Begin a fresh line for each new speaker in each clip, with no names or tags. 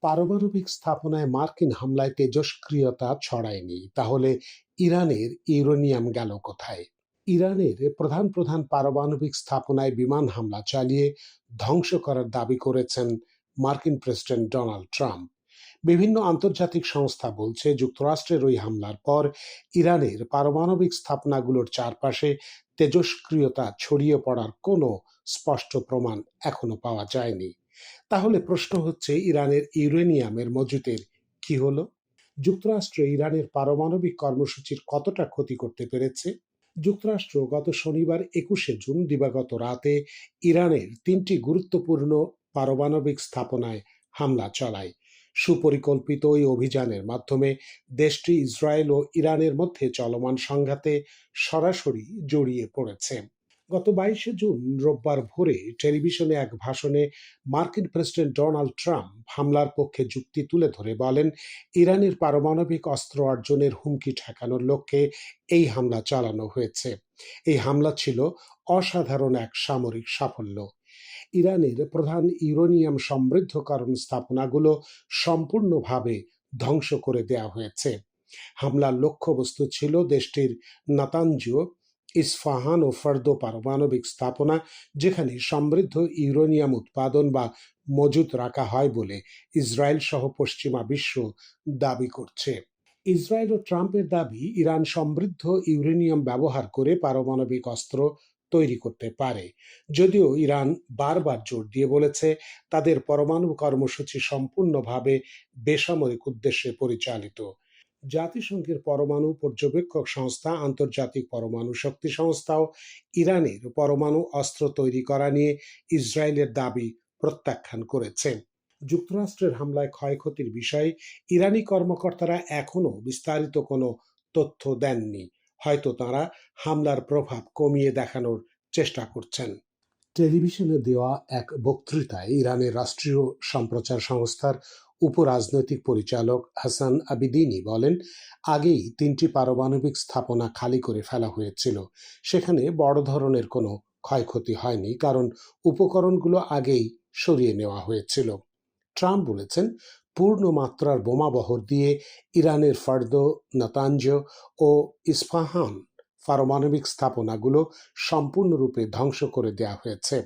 পারমাণবিক স্থাপনায় মার্কিন হামলায় তেজস্ক্রিয়তা ছড়ায়নি। তাহলে ইরানের ইউরেনিয়াম গেল কোথায়? ইরানের প্রধান প্রধান পারমাণবিক স্থাপনায় বিমান হামলা চালিয়ে ধ্বংস করার দাবি করেছেন মার্কিন প্রেসিডেন্ট ডোনাল্ড ট্রাম্প। বিভিন্ন আন্তর্জাতিক সংস্থা বলছে, যুক্তরাষ্ট্রের ওই হামলার পর ইরানের পারমাণবিক স্থাপনাগুলোর চারপাশে তেজস্ক্রিয়তা ছড়িয়ে পড়ার কোনো স্পষ্ট প্রমাণ এখনও পাওয়া যায়নি। তাহলে প্রশ্ন হচ্ছে, ইরানের ইউরেনিয়ামের মজুতের কি হলো? যুক্তরাষ্ট্র ইরানের পারমাণবিক কর্মসূচির কতটা ক্ষতি করতে পেরেছে? যুক্তরাষ্ট্র গত শনিবার একুশে জুন দিবাগত রাতে ইরানের তিনটি গুরুত্বপূর্ণ পারমাণবিক স্থাপনায় হামলা চালায়। সুপরিকল্পিত ওই অভিযানের মাধ্যমে দেশটি ইসরায়েল ও ইরানের মধ্যে চলমান সংঘাতে সরাসরি জড়িয়ে পড়েছে। গত বাইশে জুন রোববার ভোরে টেলিভিশনে এক ভাষণে মার্কিন প্রেসিডেন্ট ডোনাল্ড ট্রাম্প হামলার পক্ষে যুক্তি তুলে ধরে বলেন, ইরানের পারমাণবিক অস্ত্র অর্জনের হুমকি ঠেকানোর লক্ষ্যে এই হামলা চালানো হয়েছে। এই হামলা ছিল অসাধারণ এক সামরিক সাফল্য। ইরানের প্রধান ইউরেনিয়াম সমৃদ্ধকরণ স্থাপনাগুলো সম্পূর্ণভাবে ধ্বংস করে দেওয়া হয়েছে। হামলার লক্ষ্যবস্তু ছিল দেশটির নাতাঞ্জু ইস্ফাহান ও ফর্দো পারমাণবিক স্থাপনা যেখানে সমৃদ্ধ ইউরেনিয়াম উৎপাদন বা মজুত রাখা হয় বলে ইসরায়েল সহ পশ্চিমা বিশ্ব দাবি করছে। ইসরায়েল ও ট্রাম্পের দাবি, ইরান সমৃদ্ধ ইউরেনিয়াম ব্যবহার করে পারমাণবিক অস্ত্র তৈরি করতে পারে। যদিও ইরান বারবার জোর দিয়ে বলেছে, তাদের পরমাণু কর্মসূচি সম্পূর্ণভাবে বেসামরিক উদ্দেশ্যে পরিচালিত। জাতিসংঘের পরমাণু পর্যবেক্ষক সংস্থা, আন্তর্জাতিক পরমাণু শক্তি সংস্থাও ইরানের পরমাণু অস্ত্র তৈরি করা নিয়ে ইসরায়েলের দাবি প্রত্যাখ্যান করেছে। যুক্তরাষ্ট্রের হামলায় ক্ষয়ক্ষতির বিষয়ে ইরানি কর্মকর্তারা এখনও বিস্তারিত কোনো তথ্য দেননি। হয়তো তারা হামলার প্রভাব কমিয়ে দেখানোর চেষ্টা করছেন। টেলিভিশনে দেওয়া এক বক্তৃতায় ইরানের রাষ্ট্রীয় সম্প্রচার সংস্থার উপরাজনৈতিক পরিচালক হাসান আবিদিনি বলেন, আগেই তিনটি পারমাণবিক স্থাপনা খালি করে ফেলা হয়েছিল। সেখানে বড় ধরনের কোনো ক্ষয়ক্ষতি হয়নি, কারণ উপকরণগুলো আগেই সরিয়ে নেওয়া হয়েছিল। ট্রাম্প বলেছেন, পূর্ণ মাত্রার বোমাবহর দিয়ে ইরানের ফার্দ নাতাঞ্জ ও ইস্পাহান পারমাণবিক স্থাপনাগুলো সম্পূর্ণরূপে ধ্বংস করে দেওয়া হয়েছে।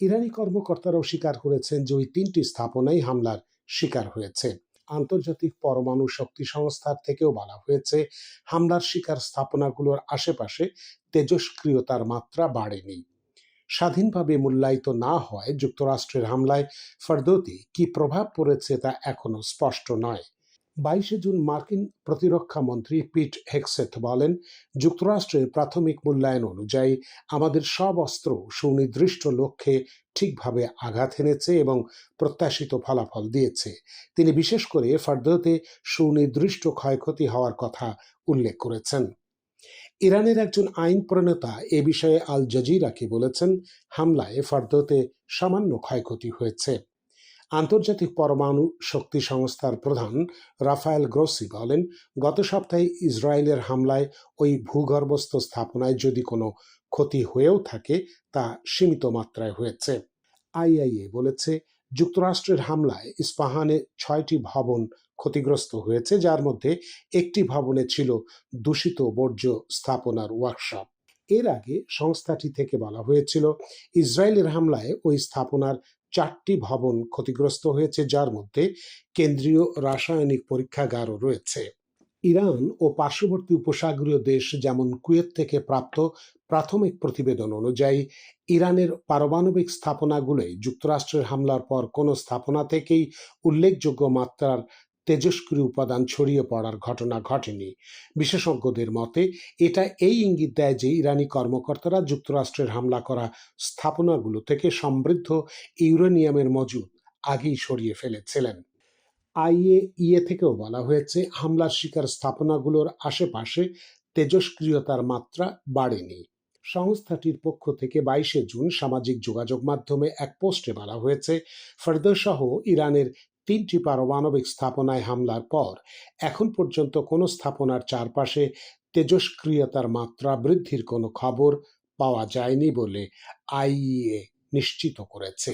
ইরানি কর্মকর্তারাও স্বীকার করেছেন যে ওই তিনটি স্থাপনাই হামলার শিকার হয়েছে। আন্তর্জাতিক পরমাণু শক্তি সংস্থার থেকেও বলা হয়েছে, হামলার শিকার স্থাপনাগুলোর আশেপাশে তেজস্ক্রিয়তার মাত্রা বাড়েনি। স্বাধীনভাবে মূল্যায়িত না হয় যুক্তরাষ্ট্রের হামলায় ফর্দোতে কি প্রভাব পড়েছে তা এখনও স্পষ্ট নয়। বাইশে জুন মার্কিন প্রতিরক্ষা মন্ত্রী পিট হেক্সেথ বলেন, যুক্তরাষ্ট্রের প্রাথমিক মূল্যায়ন অনুযায়ী আমাদের সব অস্ত্র সুনির্দিষ্ট লক্ষ্যে ঠিকভাবে আঘাত এনেছে এবং প্রত্যাশিত ফলাফল দিয়েছে। তিনি বিশেষ করে ফার্দতে সুনির্দিষ্ট ক্ষয়ক্ষতি হওয়ার কথা উল্লেখ করেছেন। ইরানের একজন আইন প্রণেতা এ বিষয়ে আল জাজিরাকে বলেছেন, হামলায় ফার্দতে সামান্য ক্ষয়ক্ষতি হয়েছে। আন্তর্জাতিক পরমাণু শক্তি সংস্থার প্রধান রাফায়েল গ্রোসি বলেন, গত সপ্তাহে ইসরায়েলের হামলায় ওই ভূগর্ভস্থ স্থাপনায় যদি কোনো ক্ষতি হয়েও থাকে, তা সীমিত মাত্রায় হয়েছে। আইআইএ বলেছে, যুক্তরাষ্ট্রের হামলায় ইস্পাহানে ছয়টি ভবন ক্ষতিগ্রস্ত হয়েছে, যার মধ্যে একটি ভবনে ছিল দূষিত বর্জ্য স্থাপনার ওয়ার্কশপ। এর আগে সংস্থাটি থেকে বলা হয়েছিল, ইসরায়েলের হামলায় ওই স্থাপনার চারটি ভবন ক্ষতিগ্রস্ত হয়েছে, যার মধ্যে কেন্দ্রীয় রাসায়নিক পরীক্ষাগারও রয়েছে। ইরান ও পার্শ্ববর্তী উপসাগরীয় দেশ যেমন কুয়েত থেকে প্রাপ্ত প্রাথমিক প্রতিবেদন অনুযায়ী, ইরানের পারমাণবিক স্থাপনাগুলোয় যুক্তরাষ্ট্রের হামলার পর কোনো স্থাপনা থেকেই উল্লেখযোগ্য মাত্রার তেজস্ক্রিয় উপাদান ছড়িয়ে পড়ার ঘটনা ঘটেনি। বিশেষজ্ঞদের মতে, এটা এই ইঙ্গিত দেয় যে ইরানি কর্মকর্তারা যুক্তরাষ্ট্রের হামলা করা স্থাপনাগুলো থেকে সমৃদ্ধ ইউরেনিয়ামের মজুদ আগেই সরিয়ে ফেলেছিলেন। আইএ ইয়ে থেকেও বলা হয়েছে, হামলার শিকার স্থাপনাগুলোর আশেপাশে তেজস্ক্রিয়তার মাত্রা বাড়েনি। সংস্থাটির পক্ষ থেকে বাইশে জুন সামাজিক যোগাযোগ মাধ্যমে এক পোস্টে বলা হয়েছে ফর্দসহ ইরানের তিনটি পারমাণবিক স্থাপনায় হামলার পর এখন পর্যন্ত কোনো স্থাপনার চারপাশে তেজস্ক্রিয়তার মাত্রা বৃদ্ধির কোনো খবর পাওয়া যায়নি বলে আইইএ নিশ্চিত করেছে।